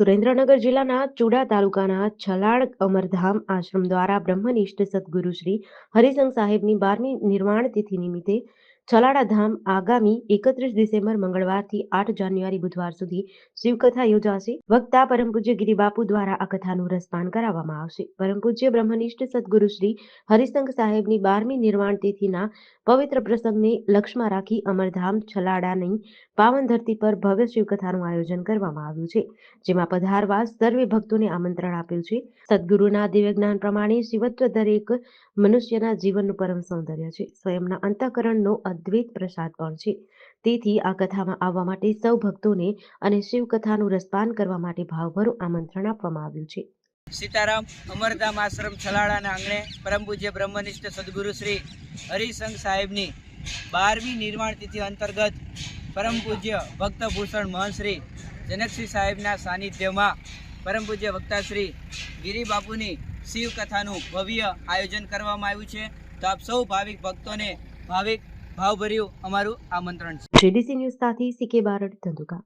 સુરેન્દ્રનગર જિલ્લાના ચુડા તાલુકાના છલાડ અમરધામ આશ્રમ દ્વારા બ્રહ્મનિષ્ઠ સદગુરુ શ્રી હરિસંઘ સાહેબની બારમી નિર્વાણ તિથિ નિમિત્તે છલાડા ધામ આગામી એકત્રીસ ડિસેમ્બર મંગળવારથી આઠ જાન્યુઆરી બુધવાર સુધી શિવકથા યોજાશે. વક્તા પરમ પૂજ્ય ગિરિબાપુ દ્વારા આ કથાનું રસપાન કરાવવામાં આવશે. પરમ પૂજ્ય બ્રહ્મનિષ્ઠ સદગુરુ શ્રી હરિસંઘ સાહેબની બારમી નિર્વાણ તિથિના પવિત્ર પ્રસંગને લક્ષમાં રાખી અમરધામ છલાડાની પાવન ધરતી પર ભવ્ય શિવકથાનું આયોજન કરવામાં આવ્યું છે, જેમાં પધારવા સર્વે ભક્તોને આમંત્રણ આપ્યું છે. સદગુરુના દિવ્ય જ્ઞાન પ્રમાણે શિવત્વ દરેક મનુષ્યના જીવનનું પરમ સૌંદર્ય છે. સ્વયંના અંતઃકરણનો અદ્વૈત પ્રસાદ પણ છે. તેથી આ કથામાં આવવા માટે સૌ ભક્તોને અને શિવકથાનું રસપાન કરવા માટે ભાવભરું આમંત્રણ આપવામાં આવ્યું છે. સીતારામ અમરધામ આશ્રમ છલાડાના આંગણે પરમ પૂજ્ય બ્રહ્મનિષ્ઠ સદગુરુ શ્રી હરિસંઘ સાહેબની બારમી નિર્માણ તિથિ અંતર્ગત પરમ પૂજ્ય ભક્તભૂષણ મહંશ્રી જનકસિંહ સાહેબના સાનિધ્યમાં પરમ પૂજ્ય વક્તા શ્રી ગિરિબાપુની શિવકથાનું ભવ્ય આયોજન કરવામાં આવ્યું છે. તો આપ સૌ ભાવિક ભક્તોને ભાવિક ભાવભર્યું અમારું આમંત્રણ છે. ન્યૂઝ સાથે સીકે બારડ ધંધુકા.